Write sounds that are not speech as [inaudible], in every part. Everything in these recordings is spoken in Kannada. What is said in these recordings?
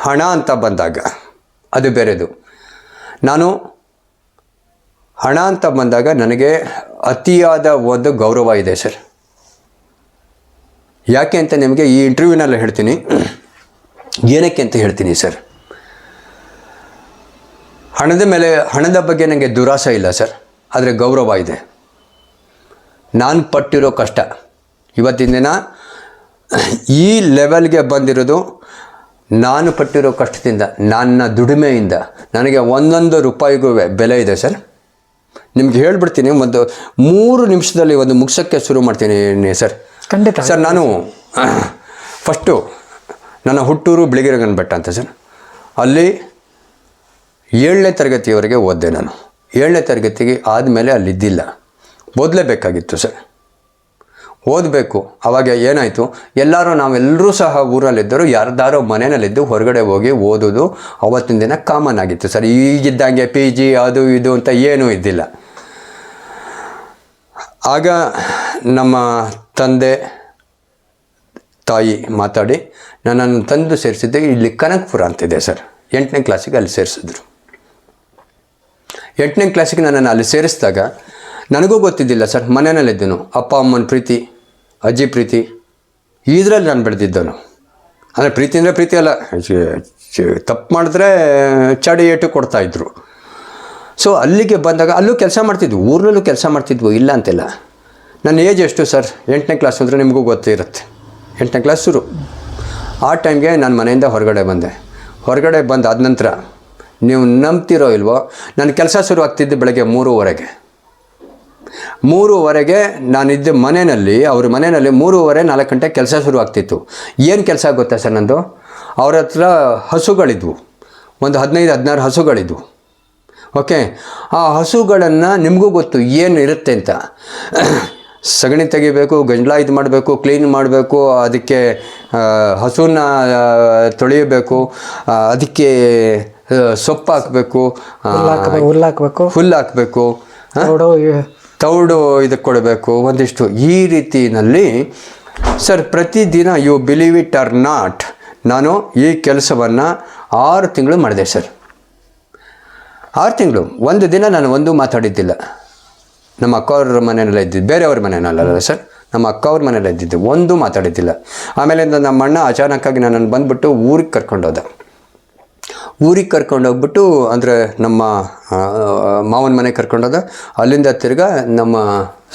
ಹಣ ಅಂತ ಬಂದಾಗ, ಅದು ಬೇರೆದು. ನಾನು ಹಣ ಅಂತ ಬಂದಾಗ ನನಗೆ ಅತಿಯಾದ ಒಂದು ಗೌರವ ಇದೆ, ಸರ್. ಯಾಕೆ ಅಂತ ನಿಮಗೆ ಈ ಇಂಟರ್ವ್ಯೂನಲ್ಲಿ ಹೇಳ್ತೀನಿ. ಏನಕ್ಕೆ ಅಂತ ಹೇಳ್ತೀನಿ, ಸರ್. ಹಣದ ಮೇಲೆ, ಹಣದ ಬಗ್ಗೆ ನನಗೆ ದುರಾಸೆ ಇಲ್ಲ, ಸರ್. ಆದರೆ ಗೌರವ ಇದೆ. ನಾನು ಪಟ್ಟಿರೋ ಕಷ್ಟ. ಇವತ್ತಿನ ದಿನ ಈ ಲೆವೆಲ್ಗೆ ಬಂದಿರೋದು ನಾನು ಪಟ್ಟಿರೋ ಕಷ್ಟದಿಂದ ನನ್ನ ದುಡಿಮೆಯಿಂದ ನನಗೆ ಒಂದೊಂದು ರೂಪಾಯಿಗೂ ಬೆಲೆ ಇದೆ ಸರ್. ನಿಮ್ಗೆ ಹೇಳ್ಬಿಡ್ತೀನಿ ಒಂದು ಮೂರು ನಿಮಿಷದಲ್ಲಿ ಒಂದು ಮುಗಿಸೋಕ್ಕೆ ಶುರು ಮಾಡ್ತೀನಿ ಸರ್. ಖಂಡಿತ. ಸರ್ ನಾನು ಫಸ್ಟು ನನ್ನ ಹುಟ್ಟೂರು ಬಿಳಿಗಿರಗನ್ ಬೆಟ್ಟ ಅಂತ ಸರ್. ಅಲ್ಲಿ ಏಳನೇ ತರಗತಿಯವರೆಗೆ ಓದಿದೆ ನಾನು. ಏಳನೇ ತರಗತಿಗೆ ಆದಮೇಲೆ ಅಲ್ಲಿದ್ದಿಲ್ಲ ಓದಲೇಬೇಕಾಗಿತ್ತು ಸರ್. ಓದಬೇಕು. ಅವಾಗ ಏನಾಯಿತು? ಎಲ್ಲರೂ ನಾವೆಲ್ಲರೂ ಸಹ ಊರಲ್ಲಿದ್ದರು ಯಾರ್ದಾರೋ ಮನೆಯಲ್ಲಿದ್ದು ಹೊರಗಡೆ ಹೋಗಿ ಓದೋದು ಅವತ್ತಿನ ದಿನ ಕಾಮನ್ ಆಗಿತ್ತು. ಸರ್, ಈಗಿದ್ದಂಗೆ ಪಿ ಜಿ ಅದು ಇದು ಅಂತ ಏನೂ ಇದ್ದಿಲ್ಲ. ಆಗ ನಮ್ಮ ತಂದೆ, ತಾಯಿ ಮಾತಾಡಿ, ನನ್ನನ್ನು ತಂದು ಸೇರಿಸಿದ್ದೆ. ಇಲ್ಲಿ ಕನಕಪುರ ಅಂತಿದೆ ಸರ್. ಎಂಟನೇ ಕ್ಲಾಸಿಗೆ ಅಲ್ಲಿ ಸೇರಿಸಿದ್ರು. ಎಂಟನೇ ಕ್ಲಾಸಿಗೆ ನನ್ನನ್ನು ಅಲ್ಲಿ ಸೇರಿಸಿದಾಗ ನನಗೂ ಗೊತ್ತಿದ್ದಿಲ್ಲ ಸರ್. ಮನೆಯಲ್ಲಿದ್ದನು. ಅಪ್ಪ, ಅಮ್ಮನ ಪ್ರೀತಿ ಅಜ್ಜಿ ಪ್ರೀತಿ. ಇದರಲ್ಲಿ ನಾನು ಬೆಳೆದಿದ್ದನು ಅಂದರೆ ಪ್ರೀತಿ ಅಂದರೆ ಪ್ರೀತಿ ಅಲ್ಲ. ತಪ್ಪು ಮಾಡಿದ್ರೆ ಚಡಿ ಏಟು ಕೊಡ್ತಾಯಿದ್ರು ಸೊ ಅಲ್ಲಿಗೆ ಬಂದಾಗ ಅಲ್ಲೂ ಕೆಲಸ ಮಾಡ್ತಿದ್ವು. ಊರಿನಲ್ಲೂ ಕೆಲಸ ಮಾಡ್ತಿದ್ವು. ಇಲ್ಲ ಅಂತಿಲ್ಲ. ನನ್ನ ಏಜ್ ಎಷ್ಟು ಸರ್ ಎಂಟನೇ ಕ್ಲಾಸ್ ಅಂದರೆ ನಿಮಗೂ ಗೊತ್ತಿರುತ್ತೆ. ಎಂಟನೇ ಕ್ಲಾಸ್ ಶುರು. ಆ ಟೈಮ್ಗೆ ನಾನು ಮನೆಯಿಂದ ಹೊರಗಡೆ ಬಂದೆ. ಹೊರಗಡೆ ಬಂದಾದ ನಂತರ ನೀವು ನಂಬ್ತಿರೋ ಇಲ್ವೋ ನನ್ನ ಕೆಲಸ ಶುರು ಆಗ್ತಿದ್ದು ಬೆಳಗ್ಗೆ ಮೂರುವರೆಗೆ. ಮೂರುವರೆಗೆ ನಾನಿದ್ದ ಮನೆಯಲ್ಲಿ ಅವ್ರ ಮನೆಯಲ್ಲಿ ಮೂರುವರೆ ನಾಲ್ಕು ಗಂಟೆ ಕೆಲಸ ಶುರು ಆಗ್ತಿತ್ತು ಏನು ಕೆಲಸ ಗೊತ್ತಾ ಸರ್ ನಂದು? ಅವ್ರ ಹತ್ರ ಹಸುಗಳಿದ್ವು. ಒಂದು ಹದಿನೈದು ಹದಿನಾರು ಹಸುಗಳಿದ್ವು. ಓಕೆ? ಆ ಹಸುಗಳನ್ನು ನಿಮಗೂ ಗೊತ್ತು ಏನು ಇರುತ್ತೆ ಅಂತ. ಸಗಣಿ ತೆಗಿಬೇಕು ಗಂಜಲ ಇದು ಮಾಡಬೇಕು ಕ್ಲೀನ್ ಮಾಡಬೇಕು ಅದಕ್ಕೆ ಹಸುವನ್ನ ಹಸುನ ತೊಳೆಯಬೇಕು ಅದಕ್ಕೆ ಸೊಪ್ಪು ಹಾಕಬೇಕು ಹುಲ್ಲು ಹಾಕಬೇಕು ಹುಲ್ಲು ಹಾಕ್ಬೇಕು ತೌಡು ಇದಕ್ಕೆ ಕೊಡಬೇಕು. ಒಂದಿಷ್ಟು ಈ ರೀತಿಯಲ್ಲಿ. ಸರ್, ಪ್ರತಿದಿನ you believe it or not. ನಾನು ಈ ಕೆಲಸವನ್ನು ಆರು ತಿಂಗಳು ಮಾಡಿದೆ ಸರ್. ಆರು ತಿಂಗಳು. ಒಂದು ದಿನ ನಾನು ಒಂದು ಮಾತಾಡಿದ್ದಿಲ್ಲ. ನಮ್ಮ ಅಕ್ಕವ್ರ ಮನೆಯಲ್ಲ ಇದ್ದಿದ್ದು, ಬೇರೆಯವ್ರ ಮನೆಯಲ್ಲ ಸರ್. ನಮ್ಮ ಅಕ್ಕವ್ರ ಮನೆಯಲ್ಲ ಇದ್ದಿದ್ದು, ಒಂದು ಮಾತಾಡಿದ್ದಿಲ್ಲ. ಆಮೇಲೆ ನಮ್ಮ ಅಣ್ಣ ಅಚಾನಕ್ಕಾಗಿ ನನ್ನನ್ನು ಬಂದುಬಿಟ್ಟು ಊರಿಗೆ ಕರ್ಕೊಂಡೋದ ಊರಿಗೆ ಕರ್ಕೊಂಡೋಗ್ಬಿಟ್ಟು ಅಂದರೆ ನಮ್ಮ ಮಾವನ ಮನೆ ಕರ್ಕೊಂಡೋದ ಅಲ್ಲಿಂದ ತಿರ್ಗಾ ನಮ್ಮ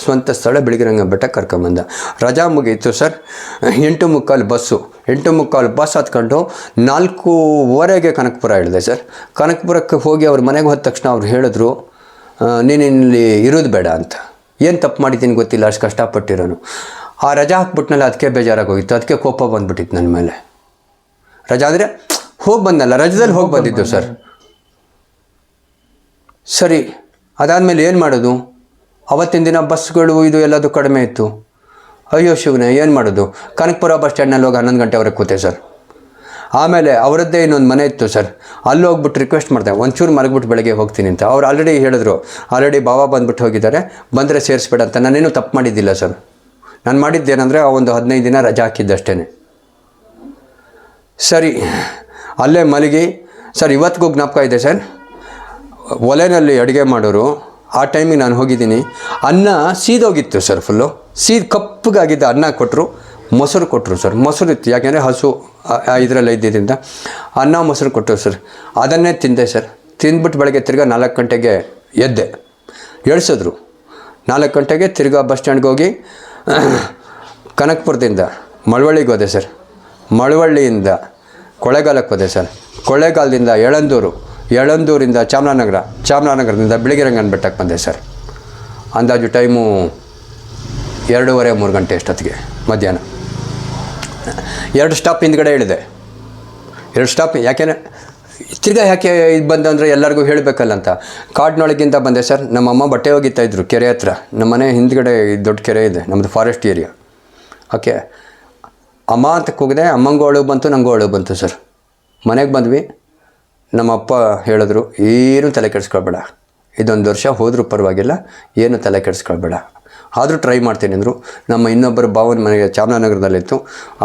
ಸ್ವಂತ ಸ್ಥಳ ಬೆಳಗಿರಂಗ ಬೆಟ್ಟ ಕರ್ಕೊಂಬಂದ ರಜಾ ಮುಗೀತು ಸರ್. ಎಂಟು ಮುಕ್ಕಾಲು ಬಸ್ಸು. ಎಂಟು ಮುಕ್ಕಾಲು ಬಸ್ ಹತ್ಕೊಂಡು ನಾಲ್ಕೂವರೆಗೆ ಕನಕಪುರ ಹೇಳಿದೆ ಸರ್. ಕನಕಪುರಕ್ಕೆ ಹೋಗಿ ಅವ್ರ ಮನೆಗೆ ಹೋದ ತಕ್ಷಣ ಅವ್ರು ಹೇಳಿದ್ರು ನೀನಿಲ್ಲಿ ಇರೋದು ಬೇಡ ಅಂತ. ಏನು ತಪ್ಪು ಮಾಡಿದ್ದೀನಿ ಗೊತ್ತಿಲ್ಲ, ಅಷ್ಟು ಕಷ್ಟಪಟ್ಟಿರೋನು. ಆ ರಜಾ ಹಾಕ್ಬಿಟ್ನಲ್ಲ, ಅದಕ್ಕೆ ಬೇಜಾರಾಗಿ ಹೋಗಿತ್ತು ಅದಕ್ಕೆ ಕೋಪ ಬಂದ್ಬಿಟ್ಟಿತ್ತು ನನ್ನ ಮೇಲೆ. ರಜಾ ಅಂದರೆ ಹೋಗಿ ಬಂದಲ್ಲ, ರಜದಲ್ಲಿ ಹೋಗಿ ಬಂದಿದ್ದು ಸರ್. ಸರಿ, ಅದಾದಮೇಲೆ ಏನು ಮಾಡೋದು? ಅವತ್ತಿನ ದಿನ ಬಸ್ಗಳು ಇದು ಎಲ್ಲದು ಕಡಿಮೆ ಇತ್ತು. ಅಯ್ಯೋ ಶಿವನೇ, ಏನು ಮಾಡೋದು? ಕನಕಪುರ ಬಸ್ ಸ್ಟ್ಯಾಂಡ್ನಲ್ಲಿ ಹೋಗಿ ಹನ್ನೊಂದು ಗಂಟೆವರೆಗೆ ಕೂತೆ ಸರ್. ಆಮೇಲೆ ಅವರದ್ದೇ ಇನ್ನೊಂದು ಮನೆ ಇತ್ತು ಸರ್. ಅಲ್ಲಿ ಹೋಗ್ಬಿಟ್ಟು ರಿಕ್ವೆಸ್ಟ್ ಮಾಡಿದೆ, ಒಂಚೂರು ಮಲಗಿಬಿಟ್ಟು ಬೆಳಗ್ಗೆ ಹೋಗ್ತೀನಿ ಅಂತ. ಅವ್ರು ಆಲ್ರೆಡಿ ಹೇಳಿದ್ರು ಆಲ್ರೆಡಿ ಬಾಬಾ ಬಂದ್ಬಿಟ್ಟು ಹೋಗಿದ್ದಾರೆ, ಬಂದರೆ ಸೇರಿಸ್ಬೇಡ ಅಂತ. ನಾನೇನು ತಪ್ಪು ಮಾಡಿದ್ದಿಲ್ಲ ಸರ್. ನಾನು ಮಾಡಿದ್ದೇನೆಂದರೆ ಆ ಒಂದು ಹದಿನೈದು ದಿನ ರಜಾ ಹಾಕಿದ್ದಷ್ಟೇ ಸರಿ ಅಲ್ಲೇ ಮಲಗಿ, ಸರ್, ಇವತ್ತಿಗೂ ಜ್ಞಾಪಕ ಇದೆ ಸರ್. ಒಲೆಯಲ್ಲಿ ಅಡುಗೆ ಮಾಡೋರು, ಆ ಟೈಮಿಗೆ ನಾನು ಹೋಗಿದ್ದೀನಿ. ಅನ್ನ ಸೀದೋಗಿತ್ತು ಸರ್ ಫುಲ್ಲು ಸೀದ್ ಕಪ್ಪಗಾಗಿದ್ದ ಅನ್ನ ಕೊಟ್ಟರು ಮೊಸರು ಕೊಟ್ಟರು ಸರ್. ಮೊಸರು ಇತ್ತು, ಯಾಕೆಂದರೆ ಹಸು ಇದರಲ್ಲಿ ಇದ್ದಿದ್ದರಿಂದ. ಅನ್ನ, ಮೊಸರು ಕೊಟ್ಟರು ಸರ್. ಅದನ್ನೇ ತಿಂದೆ ಸರ್. ತಿಂದ್ಬಿಟ್ಟು ಬೆಳಗ್ಗೆ ತಿರ್ಗಾ ನಾಲ್ಕು ಗಂಟೆಗೆ ಎದ್ದೆ. ಎಳ್ಸಿದ್ರು. ನಾಲ್ಕು ಗಂಟೆಗೆ ತಿರ್ಗಾ ಬಸ್ ಸ್ಟ್ಯಾಂಡ್ಗೆ ಹೋಗಿ, ಕನಕಪುರದಿಂದ ಮಳವಳ್ಳಿಗೆ ಹೋದೆ ಸರ್. ಮಳವಳ್ಳಿಯಿಂದ ಕೊಳ್ಳೇಗಾಲಕ್ಕೆ ಹೋದೆ ಸರ್. ಕೊಳ್ಳೇಗಾಲದಿಂದ ಎಳಂದೂರು ಎಳಂದೂರಿಂದ ಚಾಮರಾನಗರ, ಚಾಮರಾನಗರದಿಂದ ಬಿಳಿಗಿರಂಗನ ಬೆಟ್ಟಕ್ಕೆ ಬಂದೆ ಸರ್. ಅಂದಾಜು ಟೈಮು ಎರಡೂವರೆ, ಮೂರು ಗಂಟೆ ಅಷ್ಟೊತ್ತಿಗೆ ಮಧ್ಯಾಹ್ನ. ಎರಡು ಸ್ಟಾಪ್ ಹಿಂದ್ಗಡೆ ಇಳಿದೆ ಎರಡು ಸ್ಟಾಪ್ ಯಾಕೆಂದರೆ ತಿರ್ಗಾ ಯಾಕೆ ಇದು ಬಂದಂದರೆ ಎಲ್ಲರಿಗೂ ಹೇಳಬೇಕಲ್ಲ ಅಂತ. ಕಾಡಿನೊಳಗಿಂದ ಬಂದೆ ಸರ್. ನಮ್ಮಮ್ಮ ಬಟ್ಟೆ ಹೋಗಿತಾ ಇದ್ರು ಕೆರೆ ಹತ್ರ. ನಮ್ಮ ಮನೆ ಹಿಂದ್ಗಡೆ ದೊಡ್ಡ ಕೆರೆ ಇದೆ ನಮ್ಮದು ಫಾರೆಸ್ಟ್ ಏರಿಯಾ ಓಕೆ ಅಮ್ಮ ಅಂತ ಕೂಗಿದೆ ಅಮ್ಮಂಗೂ ಬಂತು ನನಗೂ ಅಳು ಬಂತು ಸರ್. ಮನೆಗೆ ಬಂದ್ವಿ. ನಮ್ಮ ಅಪ್ಪ ಹೇಳಿದ್ರು, ಏನು ತಲೆ ಕೆಡಿಸ್ಕೊಳ್ಬೇಡ. ಇದೊಂದು ವರ್ಷ ಹೋದರೂ ಪರವಾಗಿಲ್ಲ, ಏನು ತಲೆ ಕೆಡಿಸ್ಕೊಳ್ಬೇಡ. ಆದರೂ ಟ್ರೈ ಮಾಡ್ತೀನಿ ಅಂದರು. ನಮ್ಮ ಇನ್ನೊಬ್ಬರು ಭಾವನ ಮನೆಗೆ ಚಾಮರಾಜನಗರದಲ್ಲಿತ್ತು.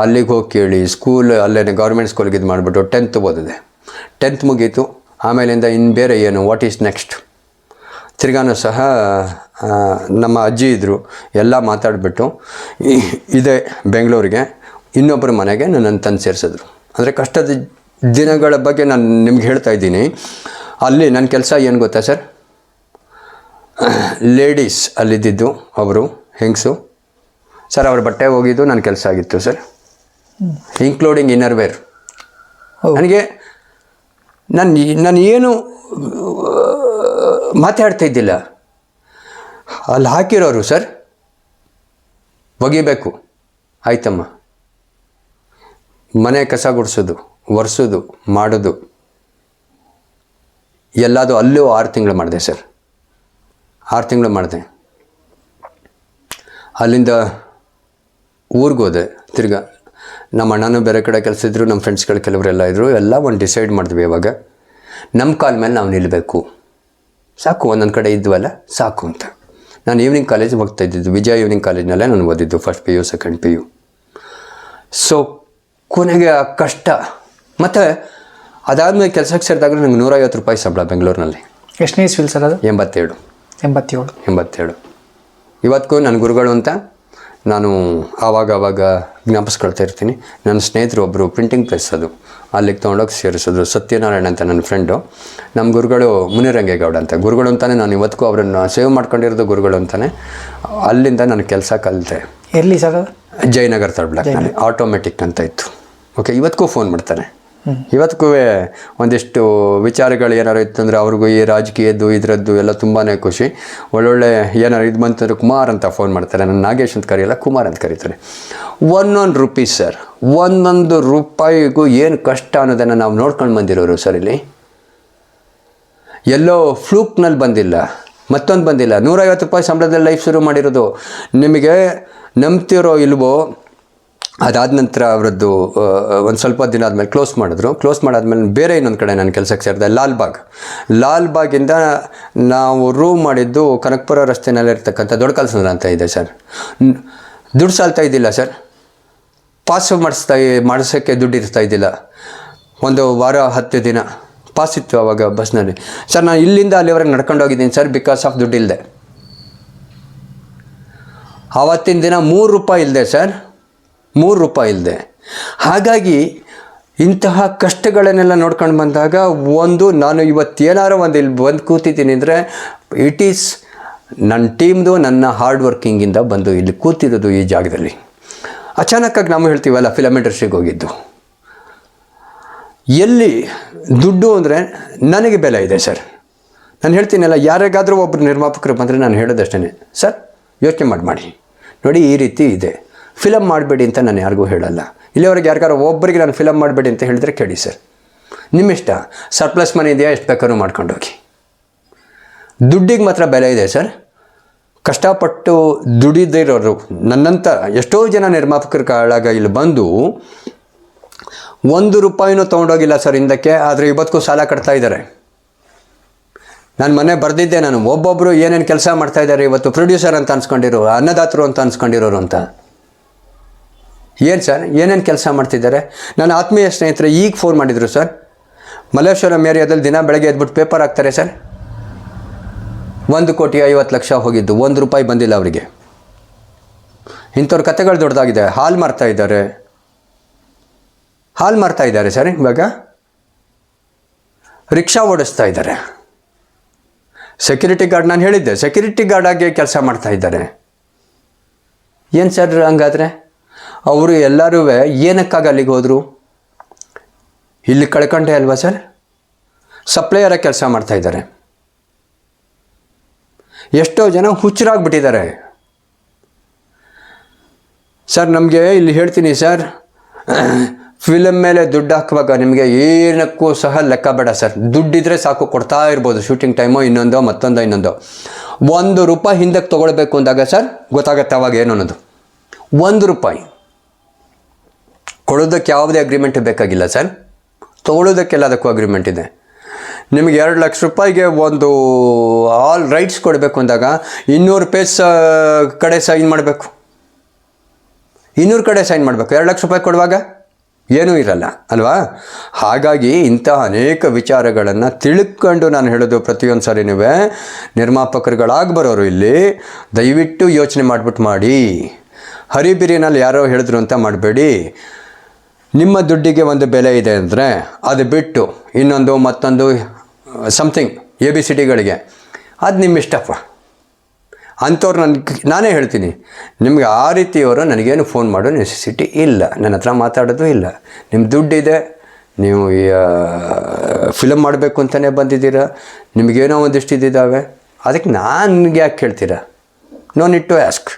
ಅಲ್ಲಿಗೆ ಹೋಗಿ ಕೇಳಿ ಸ್ಕೂಲ್ ಅಲ್ಲೇ ಗೌರ್ಮೆಂಟ್ ಸ್ಕೂಲ್ಗೆ ಇದು ಮಾಡಿಬಿಟ್ಟು ಟೆಂತ್ ಓದಿದೆ. ಟೆಂತ್ ಮುಗೀತು. ಆಮೇಲಿಂದ ಇನ್ನು ಬೇರೆ ಏನು ವಾಟ್ ಈಸ್ ನೆಕ್ಸ್ಟ್ ತಿರ್ಗಾನು ಸಹ ನಮ್ಮ ಅಜ್ಜಿ ಇದ್ದರು ಎಲ್ಲ ಮಾತಾಡಿಬಿಟ್ಟು ಇದೆ ಬೆಂಗಳೂರಿಗೆ. ಇನ್ನೊಬ್ಬರ ಮನೆಗೆ ನನ್ನನ್ನು ತಂದು ಸೇರಿಸಿದ್ರು. ಅಂದರೆ ಕಷ್ಟದ ದಿನಗಳ ಬಗ್ಗೆ ನಾನು ನಿಮ್ಗೆ ಹೇಳ್ತಾ ಇದ್ದೀನಿ. ಅಲ್ಲಿ ನನ್ನ ಕೆಲಸ ಏನು ಗೊತ್ತಾ ಸರ್? ಲೇಡೀಸ್ ಅಲ್ಲಿದ್ದಿದ್ದು ಅವರು ಹೆಂಗಸು. ಸರ್ ಅವ್ರ ಬಟ್ಟೆ ಹೋಗಿದ್ದು ನನ್ನ ಕೆಲಸ ಆಗಿತ್ತು ಸರ್. ಇನ್ಕ್ಲೂಡಿಂಗ್ ಇನ್ನರ್ ವೇರ್ ನನಗೆ ನಾನು ನಾನು ಏನು ಮಾತಾಡ್ತಾ ಇದ್ದಿಲ್ಲ. ಅಲ್ಲಿ ಹಾಕಿರೋರು ಸರ್ ಒಗಿಬೇಕು. ಆಯ್ತಮ್ಮ. ಮನೆ ಕಸ ಗುಡಿಸೋದು, ಒರೆಸೋದು, ಮಾಡೋದು. ಎಲ್ಲದು ಅಲ್ಲೂ ಆರು ತಿಂಗಳು ಮಾಡಿದೆ ಸರ್. ಆರು ತಿಂಗಳು ಮಾಡಿದೆ. ಅಲ್ಲಿಂದ ಊರಿಗೆ ಹೋದೆ. ತಿರ್ಗಾ ನಮ್ಮ ಅಣ್ಣನೂ ಬೇರೆ ಕಡೆ ಕೆಲಸ ಇದ್ದರು ನಮ್ಮ ಫ್ರೆಂಡ್ಸ್ಗಳು ಕೆಲವರೆಲ್ಲ ಇದ್ದರು ಎಲ್ಲ ಒಂದು ಡಿಸೈಡ್ ಮಾಡಿದ್ವಿ ಇವಾಗ. ನಮ್ಮ ಕಾಲ ಮೇಲೆ ನಾವು ನಿಲ್ಲಬೇಕು ಸಾಕು, ಒಂದೊಂದು ಕಡೆ ಇದ್ವಲ್ಲ ಸಾಕು ಅಂತ. ನಾನು ಈವ್ನಿಂಗ್ ಕಾಲೇಜ್ ಹೋಗ್ತಾ ಇದ್ದಿದ್ದು, ವಿಜಯ ಈವ್ನಿಂಗ್ ಕಾಲೇಜ್ನಲ್ಲೇ ನಾನು ಓದಿದ್ದು first P U second P U so ಕೊನೆಗೆ ಆ ಕಷ್ಟ. ಮತ್ತು ಅದಾದಮೇಲೆ ಕೆಲಸಕ್ಕೆ ಸೇರಿದಾಗ ನನಗೆ ನೂರೈವತ್ತು ರೂಪಾಯಿ ಸಂಬಳ ಬೆಂಗಳೂರಿನಲ್ಲಿ. ಎಷ್ಟನೇ ಇಸ್ವಿಲ್ ಸರ್ ಅದು? ಎಂಬತ್ತೇಳು. ಎಂಬತ್ತೇಳು. ಎಂಬತ್ತೇಳು. ಇವತ್ತಿಗೂ ನನ್ನ ಗುರುಗಳು ಅಂತ ನಾನು ಆವಾಗ ಆವಾಗ ಜ್ಞಾಪಿಸ್ಕೊಳ್ತಾ ಇರ್ತೀನಿ. ನನ್ನ ಸ್ನೇಹಿತರು ಒಬ್ಬರು ಪ್ರಿಂಟಿಂಗ್ ಪ್ರೆಸ್ ಅದು. ಅಲ್ಲಿಗೆ ತೊಗೊಂಡೋಗಿ ಸೇರಿಸಿದ್ರು. ಸತ್ಯನಾರಾಯಣ ಅಂತ ನನ್ನ ಫ್ರೆಂಡು ನಮ್ಮ ಗುರುಗಳು ಮುನಿರಂಗೇಗೌಡ ಅಂತ. ಗುರುಗಳು ಅಂತಾನೆ ನಾನು ಇವತ್ತಿಗೂ ಅವರನ್ನು ಸೇವ್ ಮಾಡ್ಕೊಂಡಿರೋದು ಗುರುಗಳು ಅಂತಾನೆ. ಅಲ್ಲಿಂದ ನಾನು ಕೆಲಸ ಕಲಿತೆ. ಎಲ್ಲಿ ಸರ್ ಜಯನಗರ ಬ್ಲಾಕ್ನಲ್ಲಿ ಆಟೋಮೆಟಿಕ್ ಅಂತ ಇತ್ತು. ಓಕೆ ಇವತ್ತಿಗೂ ಫೋನ್ ಮಾಡ್ತಾನೆ. ಇವತ್ತಿಗೂ ಒಂದಿಷ್ಟು ವಿಚಾರಗಳು ಏನಾರು ಇತ್ತಂದರೆ ಅವ್ರಿಗೂ ಈ ರಾಜಕೀಯದ್ದು, ಇದರದ್ದು ಎಲ್ಲ ತುಂಬಾ ಖುಷಿ. ಒಳ್ಳೊಳ್ಳೆ ಏನಾರು ಇದು ಬಂತಂದ್ರೆ ಕುಮಾರ್ ಅಂತ ಫೋನ್ ಮಾಡ್ತಾರೆ. ನನ್ನ ನಾಗೇಶ್ ಅಂತ ಕರೆಯಲ್ಲ, ಕುಮಾರ್ ಅಂತ ಕರೀತಾರೆ. ಒಂದೊಂದು ರುಪೀಸ್ ಸರ್ ಒಂದೊಂದು ರೂಪಾಯಿಗೂ ಏನು ಕಷ್ಟ ಅನ್ನೋದನ್ನು ನಾವು ನೋಡ್ಕೊಂಡು ಬಂದಿರೋರು ಸರ್ ಇಲ್ಲಿ? ಎಲ್ಲೋ ಫ್ಲೂಕ್ನಲ್ಲಿ ಬಂದಿಲ್ಲ, ಮತ್ತೊಂದು ಬಂದಿಲ್ಲ. ನೂರೈವತ್ತು ರೂಪಾಯಿ ಸಂಬಳದಲ್ಲಿ ಲೈಫ್ ಶುರು ಮಾಡಿರೋದು. ನಿಮಗೆ ನಂಬ್ತಿರೋ ಇಲ್ವೋ ಅದಾದ ನಂತರ ಅವರದ್ದು ಒಂದು ಸ್ವಲ್ಪ ದಿನ ಆದಮೇಲೆ ಕ್ಲೋಸ್ ಮಾಡಿದ್ರು. ಕ್ಲೋಸ್ ಮಾಡಾದ್ಮೇಲೆ ಬೇರೆ ಇನ್ನೊಂದು ಕಡೆ ನಾನು ಕೆಲಸಕ್ಕೆ ಸೇರಿದೆ, ಲಾಲ್ಬಾಗ್. ಲಾಲ್ಬಾಗಿಂದ ನಾವು ರೂಮ್ ಮಾಡಿದ್ದು ಕನಕಪುರ ರಸ್ತೆನಲ್ಲಿ ಇರ್ತಕ್ಕಂಥ ದೊಡ್ಡ ಕಲ್ಸಂದ್ರ ಅಂತ ಇದೆ ಸರ್. ದುಡ್ಡು ಸಾಲ್ತಾ ಇದ್ದಿಲ್ಲ ಸರ್. ಪಾಸ್ ಮಾಡಿಸ್ತಾ, ಮಾಡಿಸೋಕ್ಕೆ ದುಡ್ಡು ಇರ್ತಾ ಇದ್ದಿಲ್ಲ. ಒಂದು ವಾರ, ಹತ್ತು ದಿನ ಪಾಸ್ ಇತ್ತು ಅವಾಗ ಬಸ್ನಲ್ಲಿ. ಸರ್, ನಾನು ಇಲ್ಲಿಂದ ಅಲ್ಲಿವರೆಗೆ ನಡ್ಕೊಂಡು ಹೋಗಿದ್ದೀನಿ ಸರ್ ಬಿಕಾಸ್ ಆಫ್ ದುಡ್ಡು ಇಲ್ಲದೆ ಆವತ್ತಿನ ದಿನ ಮೂರು ರೂಪಾಯಿ ಇಲ್ಲದೆ ಸರ್. ಮೂರು ರೂಪಾಯಿ ಇಲ್ಲದೆ ಹಾಗಾಗಿ ಇಂತಹ ಕಷ್ಟಗಳನ್ನೆಲ್ಲ ನೋಡ್ಕೊಂಡು ಬಂದಾಗ ಒಂದು, ನಾನು ಇವತ್ತೇನಾರು ಒಂದು ಇಲ್ಲಿ ಬಂದು ಕೂತಿದ್ದೀನಿ ಅಂದರೆ ಇಟ್ ಈಸ್ ನನ್ನ ಟೀಮ್ದು, ನನ್ನ ಹಾರ್ಡ್ ವರ್ಕಿಂಗಿಂದ ಬಂದು ಇಲ್ಲಿ ಕೂತಿರೋದು ಈ ಜಾಗದಲ್ಲಿ. ಅಚಾನಕ್ಕಾಗಿ ನಾವು ಹೇಳ್ತೀವಲ್ಲ ಫಿಲಮ್ ಇಂಡಸ್ಟ್ರಿಗೆ ಹೋಗಿದ್ದು. ಎಲ್ಲಿ ದುಡ್ಡು ಅಂದರೆ ನನಗೆ ಬೆಲೆ ಇದೆ, ಸರ್. ನಾನು ಹೇಳ್ತೀನಲ್ಲ, ಯಾರಿಗಾದರೂ ಒಬ್ಬರು ನಿರ್ಮಾಪಕರು ಬಂದರೆ ನಾನು ಹೇಳೋದಷ್ಟೇ ಸರ್, ಯೋಚನೆ ಮಾಡಿ ಮಾಡಿ. ನೋಡಿ, ಈ ರೀತಿ ಇದೆ. ಫಿಲಮ್ ಮಾಡಬೇಡಿ ಅಂತ ನಾನು ಯಾರಿಗೂ ಹೇಳಲ್ಲ. ಇಲ್ಲಿವರೆಗೆ ಯಾರಿಗಾರು ಒಬ್ಬರಿಗೆ ನಾನು ಫಿಲಮ್ ಮಾಡಬೇಡಿ ಅಂತ ಹೇಳಿದರೆ ಕೇಳಿ ಸರ್. ನಿಮ್ಮಿಷ್ಟ ಸರ್ಪ್ಲಸ್ ಮನೆ ಇದೆಯಾ? ಎಷ್ಟು ಬೇಕಾದ್ರೂ ಮಾಡ್ಕೊಂಡೋಗಿ. ದುಡ್ಡಿಗೆ ಮಾತ್ರ ಬೆಲೆ ಇದೆ ಸರ್. ಕಷ್ಟಪಟ್ಟು ದುಡಿದಿರೋರು ನನ್ನಂಥ ಎಷ್ಟೋ ಜನ ನಿರ್ಮಾಪಕರ ಕಾಳಾಗ ಇಲ್ಲಿ ಬಂದು ಒಂದು ರೂಪಾಯಿನೂ ತೊಗೊಂಡೋಗಿಲ್ಲ ಸರ್ ಹಿಂದಕ್ಕೆ, ಆದರೆ ಇವತ್ತಿಗೂ ಸಾಲ ಕಟ್ತಾ ಇದ್ದಾರೆ. ನಾನು ಮನೆ ಬರೆದಿದ್ದೆ ನಾನು. ಒಬ್ಬೊಬ್ಬರು ಏನೇನು ಕೆಲಸ ಮಾಡ್ತಾ ಇದ್ದಾರೆ ಇವತ್ತು? ಪ್ರೊಡ್ಯೂಸರ್ ಅಂತ ಅನ್ಸ್ಕೊಂಡಿರೋ ಅನ್ನದಾತರು ಅಂತ ಅನ್ಸ್ಕೊಂಡಿರೋರು ಅಂತ. ಏನು ಸರ್? ಏನೇನು ಕೆಲಸ ಮಾಡ್ತಿದ್ದಾರೆ? ನನ್ನ ಆತ್ಮೀಯ ಸ್ನೇಹಿತರೆ, ಈಗ ಫೋನ್ ಮಾಡಿದರು ಸರ್. ಮಲ್ಲೇಶ್ವರಂ ಏರಿಯಾದಲ್ಲಿ ದಿನ ಬೆಳಗ್ಗೆ ಎದ್ಬಿಟ್ಟು ಪೇಪರ್ ಹಾಕ್ತಾರೆ ಸರ್. ಒಂದು ಕೋಟಿ ಐವತ್ತು ಲಕ್ಷ ಹೋಗಿದ್ದು. ಒಂದು ರೂಪಾಯಿ ಬಂದಿಲ್ಲ ಅವರಿಗೆ. ಇಂಥವ್ರ ಕತೆಗಳು ದೊಡ್ಡದಾಗಿದೆ. ಹಾಲು ಮಾರ್ತಾ ಇದ್ದಾರೆ. ಹಾಲು ಮಾರ್ತಾ ಇದ್ದಾರೆ ಸರ್ ಇವಾಗ. ರಿಕ್ಷಾ ಓಡಿಸ್ತಾ ಇದ್ದಾರೆ. ಸೆಕ್ಯೂರಿಟಿ ಗಾರ್ಡ್ ನಾನು ಹೇಳಿದ್ದೆ. ಸೆಕ್ಯೂರಿಟಿ ಆಗಿ ಕೆಲಸ ಮಾಡ್ತಾ ಇದ್ದಾರೆ. ಏನು ಸರ್ ಹಂಗಾದ್ರೆ? ಅವರು ಎಲ್ಲರೂ ಏನಕ್ಕಾಗಿ ಅಲ್ಲಿಗೆ ಹೋದರು? ಇಲ್ಲಿ ಕಳ್ಕೊಂಡೆ ಅಲ್ವಾ ಸರ್? ಸಪ್ಲೈಯರ ಕೆಲಸ ಮಾಡ್ತಾ ಇದ್ದಾರೆ. ಎಷ್ಟೋ ಜನ ಹುಚ್ಚರಾಗ್ಬಿಟ್ಟಿದ್ದಾರೆ. ಸರ್, ನಮಗೆ ಇಲ್ಲಿ ಹೇಳ್ತೀನಿ ಸರ್ ಫಿಲಮ್ ಮೇಲೆ ದುಡ್ಡು ಹಾಕುವಾಗ ನಿಮಗೆ ಏನಕ್ಕೂ ಸಹ ಲೆಕ್ಕ ಬೇಡ ಸರ್. ದುಡ್ಡಿದ್ರೆ ಸಾಕು, ಕೊಡ್ತಾ ಇರ್ಬೋದು. ಶೂಟಿಂಗ್ ಟೈಮು ಇನ್ನೊಂದೋ, ಮತ್ತೊಂದೋ, ಇನ್ನೊಂದು. ಒಂದು ರೂಪಾಯಿ ಹಿಂದಕ್ಕೆ ತೊಗೊಳ್ಬೇಕು ಅಂದಾಗ ಸರ್, ಗೊತ್ತಾಗತ್ತೆ ಅವಾಗ ಏನು ಅನ್ನೋದು. ಒಂದು ರೂಪಾಯಿ. ಕೊಡೋದಕ್ಕೆ ಯಾವುದೇ ಅಗ್ರಿಮೆಂಟ್ ಬೇಕಾಗಿಲ್ಲ ಸರ್ ತೊಗೊಳೋದಕ್ಕೆಲ್ಲದಕ್ಕೂ ಅಗ್ರಿಮೆಂಟ್ ಇದೆ. ನಿಮಗೆ ಎರಡು ಲಕ್ಷ ರೂಪಾಯಿಗೆ ಒಂದು ಆಲ್ ರೈಟ್ಸ್ ಕೊಡಬೇಕು ಅಂದಾಗ ಇನ್ನೂರು ಪೇಜ್ ಕಡೆ ಸೈನ್ ಮಾಡಬೇಕು. ಇನ್ನೂರು ಕಡೆ ಸೈನ್ ಮಾಡಬೇಕು. ಎರಡು ಲಕ್ಷ ರೂಪಾಯಿ ಕೊಡುವಾಗ ಏನೂ ಇರಲ್ಲ, ಅಲ್ವಾ? ಹಾಗಾಗಿ ಇಂತಹ ಅನೇಕ ವಿಚಾರಗಳನ್ನು ತಿಳ್ಕೊಂಡು ನಾನು ಹೇಳೋದು ಪ್ರತಿಯೊಂದು ಸಾರಿನೂ ನಿರ್ಮಾಪಕರುಗಳಾಗಿ ಬರೋರು ಇಲ್ಲಿ, ದಯವಿಟ್ಟು ಯೋಚನೆ ಮಾಡಿಬಿಟ್ಟು ಮಾಡಿ. ಹರಿಬಿರಿನಲ್ಲಿ ಯಾರೋ ಹೇಳಿದ್ರು ಅಂತ ಮಾಡಬೇಡಿ. ನಿಮ್ಮ ದುಡ್ಡಿಗೆ ಒಂದು ಬೆಲೆ ಇದೆ ಅಂದರೆ ಅದು ಬಿಟ್ಟು ಇನ್ನೊಂದು ಮತ್ತೊಂದು ಸಮಥಿಂಗ್ ಎ ಬಿ ಸಿ ಟಿಗಳಿಗೆ ಅದು ನಿಮ್ಮ ಇಷ್ಟಪ್ಪ ಅಂಥವ್ರು ನನಗೆ ನಾನೇ ಹೇಳ್ತೀನಿ, ನಿಮಗೆ ಆ ರೀತಿಯವರು ನನಗೇನು ಫೋನ್ ಮಾಡೋ ನೆಸೆಸಿಟಿ ಇಲ್ಲ. ನನ್ನ ಹತ್ರ ಮಾತಾಡೋದು ಇಲ್ಲ. ನಿಮ್ಮ ದುಡ್ಡಿದೆ, ನೀವು ಫಿಲಮ್ ಮಾಡಬೇಕು ಅಂತಲೇ ಬಂದಿದ್ದೀರಾ, ನಿಮಗೇನೋ ಒಂದಿಷ್ಟು ಇದ್ದಿದ್ದಾವೆ ಅದಕ್ಕೆ ನಾನು ಯಾಕೆ ಕೇಳ್ತೀರಾ? ನೋ ನಿಟ್ ಟು ಆಸ್ಕ್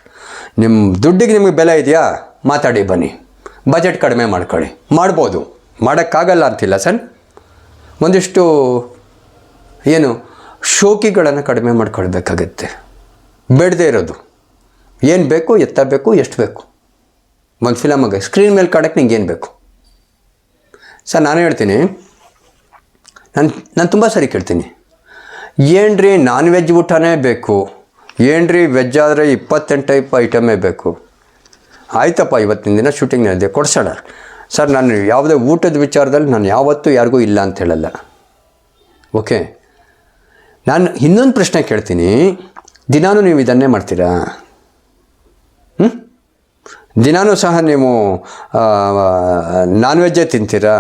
ನಿಮ್ಮ ದುಡ್ಡಿಗೆ ನಿಮಗೆ ಬೆಲೆ ಇದೆಯಾ? ಮಾತಾಡಿ ಬನ್ನಿ. ಬಜೆಟ್ ಕಡಿಮೆ ಮಾಡ್ಕೊಳ್ಳಿ. ಮಾಡ್ಬೋದು. ಮಾಡೋಕ್ಕಾಗಲ್ಲ ಅಂತಿಲ್ಲ ಸರ್. ಒಂದಿಷ್ಟು, ಏನು, ಶೋಕಿಗಳನ್ನು ಕಡಿಮೆ ಮಾಡ್ಕೊಳ್ಬೇಕಾಗತ್ತೆ. ಬೇಡದೇ ಇರೋದು. ಏನು ಬೇಕು ಎತ್ತ ಬೇಕು ಎಷ್ಟು ಬೇಕು. ಒಂದು ಫಿಲಮ್ಗೆ ಸ್ಕ್ರೀನ್ ಮೇಲೆ ಕಾಡೋಕ್ಕೆ ನಿಂಗೆ ಏನು ಬೇಕು? ಸರ್, ನಾನು ಹೇಳ್ತೀನಿ. ನಾನು ನಾನು ತುಂಬ ಸರಿ ಕೇಳ್ತೀನಿ. ಏನ್ರಿ ನಾನ್ ವೆಜ್ ಊಟನೇ ಬೇಕು? ಏನ್ರಿ ವೆಜ್ ಆದರೆ ಇಪ್ಪತ್ತೆಂಟು ಟೈಪ್ ಐಟಮೇ ಬೇಕು? ಆಯ್ತಪ್ಪ, ಇವತ್ತಿನ ದಿನ ಶೂಟಿಂಗ್ ನಡೆದಿದೆ, ಕೊಡಿಸೋಣ. ಸರ್ ನಾನು ಯಾವುದೇ ಊಟದ ವಿಚಾರದಲ್ಲಿ ನಾನು ಯಾವತ್ತೂ ಯಾರಿಗೂ ಇಲ್ಲ ಅಂತ ಹೇಳಲ್ಲ. ಓಕೆ ನಾನು ಇನ್ನೊಂದು ಪ್ರಶ್ನೆ ಕೇಳ್ತೀನಿ. ದಿನಾನೂ ನೀವು ಇದನ್ನೇ ಮಾಡ್ತೀರಾ? ಹ್ಞೂ ದಿನಾನೂ ಸಹ ನೀವು ನಾನ್ ವೆಜ್ಜೇ ತಿಂತೀರಾ?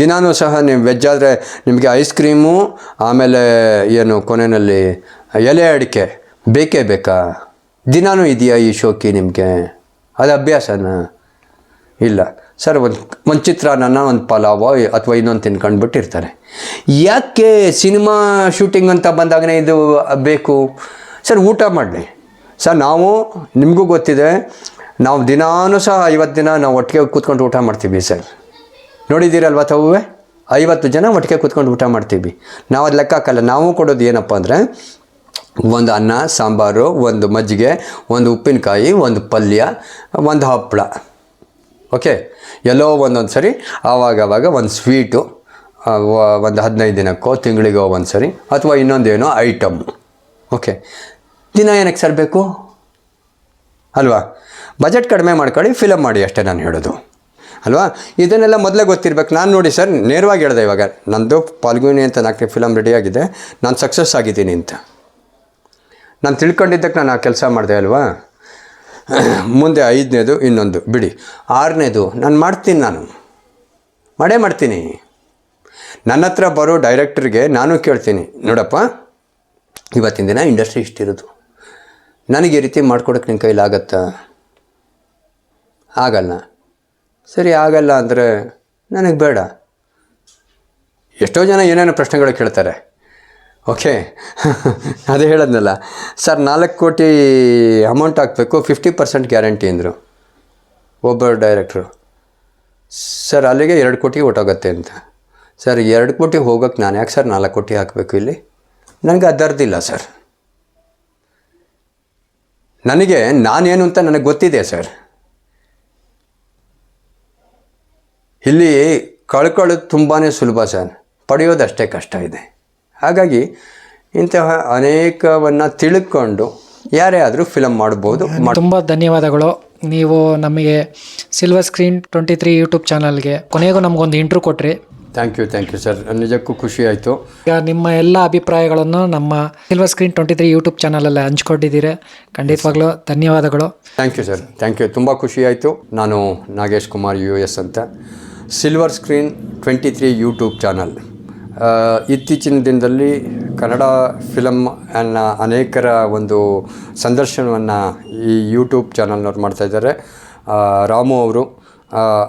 ದಿನಾನೂ ಸಹ ನೀವು ವೆಜ್ ಆದರೆ ನಿಮಗೆ ಐಸ್ ಕ್ರೀಮು ಆಮೇಲೆ ಏನು ಕೊನೆಯಲ್ಲಿ ಎಲೆ ಅಡಿಕೆ ಬೇಕೇ ಬೇಕಾ? ದಿನಾನೂ ಇದೆಯಾ ಈ ಶೋಕಿ ನಿಮಗೆ? ಅದು ಅಭ್ಯಾಸನ? ಇಲ್ಲ. ಸರ್, ಒಂದು ಒಂದು ಚಿತ್ರಾನ್ನ ಒಂದು ಪಲಾವ್, ಅಥವಾ ಇನ್ನೊಂದು ತಿನ್ಕೊಂಡ್ಬಿಟ್ಟಿರ್ತಾರೆ. ಯಾಕೆ ಸಿನಿಮಾ ಶೂಟಿಂಗ್ ಅಂತ ಬಂದಾಗನೇ ಇದು ಬೇಕು? ಸರ್, ಊಟ ಮಾಡಲಿ. ಸರ್, ನಾವು, ನಿಮಗೂ ಗೊತ್ತಿದೆ, ನಾವು ದಿನಾನೂ ಸಹ ಐವತ್ತು ದಿನ ನಾವು ಒಟ್ಟಿಗೆ ಕೂತ್ಕೊಂಡು ಊಟ ಮಾಡ್ತೀವಿ ಸರ್. ನೋಡಿದ್ದೀರಲ್ವ ತಾವುವೆ? ಐವತ್ತು ಜನ ಒಟ್ಟಿಗೆ ಕೂತ್ಕೊಂಡು ಊಟ ಮಾಡ್ತೀವಿ. ನಾವು ಅದು ಲೆಕ್ಕ ಹಾಕಲ್ಲ. ನಾವು ಕೊಡೋದು ಏನಪ್ಪ ಅಂದರೆ ಒಂದು ಅನ್ನ, ಸಾಂಬಾರು, ಒಂದು ಮಜ್ಜಿಗೆ, ಒಂದು ಉಪ್ಪಿನಕಾಯಿ, ಒಂದು ಪಲ್ಯ, ಒಂದು ಹಪ್ಪಳ. ಓಕೆ? ಎಲ್ಲೋ ಒಂದೊಂದು ಸರಿ, ಆವಾಗವಾಗ ಒಂದು ಸ್ವೀಟು ಒಂದು ಹದಿನೈದು ದಿನಕ್ಕೋ, ತಿಂಗಳಿಗೋ ಒಂದು ಸರಿ, ಅಥವಾ ಇನ್ನೊಂದೇನೋ ಐಟಮ್. ಓಕೆ? ದಿನ ಏನಕ್ಕೆ ಸರ್ ಬೇಕು? ಅಲ್ವಾ? ಬಜೆಟ್ ಕಡಿಮೆ ಮಾಡ್ಕೊಳ್ಳಿ, ಫಿಲಮ್ ಮಾಡಿ ಅಷ್ಟೇ ನಾನು ಹೇಳೋದು. ಅಲ್ವಾ? ಇದನ್ನೆಲ್ಲ ಮೊದಲೇ ಗೊತ್ತಿರ್ಬೇಕು. ನಾನು ನೋಡಿ ಸರ್, ನೇರವಾಗಿ ಹೇಳಿದೆ ಇವಾಗ, ನಂದು ಪಾಲ್ಗುನಿ ಅಂತ ನಾಲ್ಕನೇ ಫಿಲಮ್ ರೆಡಿಯಾಗಿದೆ ನಾನು ಸಕ್ಸಸ್ ಆಗಿದ್ದೀನಿ ಅಂತ. ನಾನು ತಿಳ್ಕೊಂಡಿದ್ದಕ್ಕೆ ನಾನು ಆ ಕೆಲಸ ಮಾಡಿದೆ ಅಲ್ವಾ? ಮುಂದೆ ಐದನೇದು ಇನ್ನೊಂದು. ಬಿಡಿ. ಆರನೇದು, ನಾನು ಮಾಡ್ತೀನಿ ನಾನು. ಮಾಡೇ ಮಾಡ್ತೀನಿ. ನನ್ನ ಹತ್ರ ಬರೋ ಡೈರೆಕ್ಟ್ರಿಗೆ ನಾನು ಕೇಳ್ತೀನಿ. ನೋಡಪ್ಪ, ಇವತ್ತಿನ ದಿನ ಇಂಡಸ್ಟ್ರಿ ಇಷ್ಟಿರೋದು. ನನಗೆ ಈ ರೀತಿ ಮಾಡ್ಕೊಡೋಕೆ ನಿನ್ನ ಕೈಲಾಗತ್ತಾ ಆಗಲ್ಲ. ಸರಿ, ಆಗಲ್ಲ ಅಂದರೆ ನನಗೆ ಬೇಡ. ಎಷ್ಟೋ ಜನ ಏನೇನೋ ಪ್ರಶ್ನೆಗಳು ಕೇಳ್ತಾರೆ. ಓಕೆ. [laughs] ಅದೇ ಹೇಳದ್ನಲ್ಲ. ಸರ್, ನಾಲ್ಕು ಕೋಟಿ ಅಮೌಂಟ್ ಹಾಕಬೇಕು ಫಿಫ್ಟಿ ಪರ್ಸೆಂಟ್ ಗ್ಯಾರಂಟಿ ಅಂದರು. ಒಬ್ಬ ಡೈರೆಕ್ಟ್ರು ಸರ್, ಅಲ್ಲಿಗೆ ಎರಡು ಕೋಟಿ ಹೊಟ್ಟೋಗತ್ತೆ ಅಂತ. ಸರ್, ಎರಡು ಕೋಟಿ ಹೋಗೋಕ್ಕೆ ನಾನು ಯಾಕೆ ಸರ್ ನಾಲ್ಕು ಕೋಟಿ ಹಾಕಬೇಕು ಇಲ್ಲಿ? ನನಗೆ ಅದರ್ದಿಲ್ಲ ಸರ್. ನನಗೆ ನಾನೇನು ಅಂತ ನನಗೆ ಗೊತ್ತಿದೆ ಸರ್. ಇಲ್ಲಿ ಕಳ್ಕೊಳ್ಳೋದು ತುಂಬಾ ಸುಲಭ ಸರ್. ಪಡೆಯೋದಷ್ಟೇ ಕಷ್ಟ ಇದೆ. ಹಾಗಾಗಿ ಇಂತಹ ಅನೇಕವನ್ನು ತಿಳ್ಕೊಂಡು ಯಾರೇ ಆದರೂ ಫಿಲಮ್ ಮಾಡ್ಬೋದು ಮಾಡ್ ತುಂಬ ಧನ್ಯವಾದಗಳು. ನೀವು ನಮಗೆ silver screen twenty three YouTube ಚಾನಲ್ಗೆ ಕೊನೆಗೂ ನಮಗೊಂದು ಇಂಟ್ರೂ ಕೊಟ್ರಿ. Thank you thank you sir ನಿಜಕ್ಕೂ ಖುಷಿ ಆಯಿತು. ಈಗ ನಿಮ್ಮ ಎಲ್ಲ ಅಭಿಪ್ರಾಯಗಳನ್ನು ನಮ್ಮ silver screen twenty three YouTube ಚಾನಲಲ್ಲಿ ಹಂಚ್ಕೊಂಡಿದ್ದೀರಿ. ಖಂಡಿತವಾಗ್ಲೂ ಧನ್ಯವಾದಗಳು. Thank you sir thank you ತುಂಬ ಖುಷಿ ಆಯಿತು. ನಾನು ನಾಗೇಶ್ ಕುಮಾರ್ ಯು ಎಸ್ ಅಂತ. Silver screen twenty three YouTube channel ಇತ್ತೀಚಿನ ದಿನದಲ್ಲಿ ಕನ್ನಡ ಫಿಲಮ್ ಅನ್ನ ಅನೇಕರ ಒಂದು ಸಂದರ್ಶನವನ್ನು ಈ ಯೂಟ್ಯೂಬ್ ಚಾನಲ್ನವ್ರು ಮಾಡ್ತಾಯಿದ್ದಾರೆ ರಾಮು ಅವರು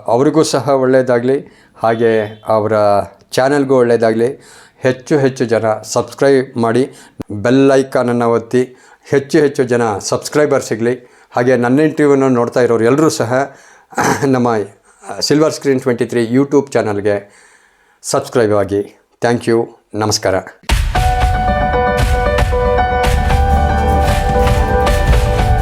ಅವರಿಗೂ ಸಹ ಒಳ್ಳೆಯದಾಗಲಿ ಹಾಗೆ ಅವರ ಚಾನಲ್ಗೂ ಒಳ್ಳೆಯದಾಗಲಿ ಹೆಚ್ಚು ಹೆಚ್ಚು ಜನ ಸಬ್ಸ್ಕ್ರೈಬ್ ಮಾಡಿ ಬೆಲ್ ಐಕಾನನ್ನು ಒತ್ತಿ, ಹೆಚ್ಚು ಹೆಚ್ಚು ಜನ ಸಬ್ಸ್ಕ್ರೈಬರ್ ಸಿಗಲಿ. ಹಾಗೆ ನನ್ನ ಇಂಟರ್ವ್ಯೂನ ನೋಡ್ತಾ ಇರೋರು ಎಲ್ಲರೂ ಸಹ ನಮ್ಮ silver screen twenty three YouTube ಚಾನಲ್ಗೆ ಸಬ್ಸ್ಕ್ರೈಬ್ ಆಗಿ ಥ್ಯಾಂಕ್ ಯು ನಮಸ್ಕಾರ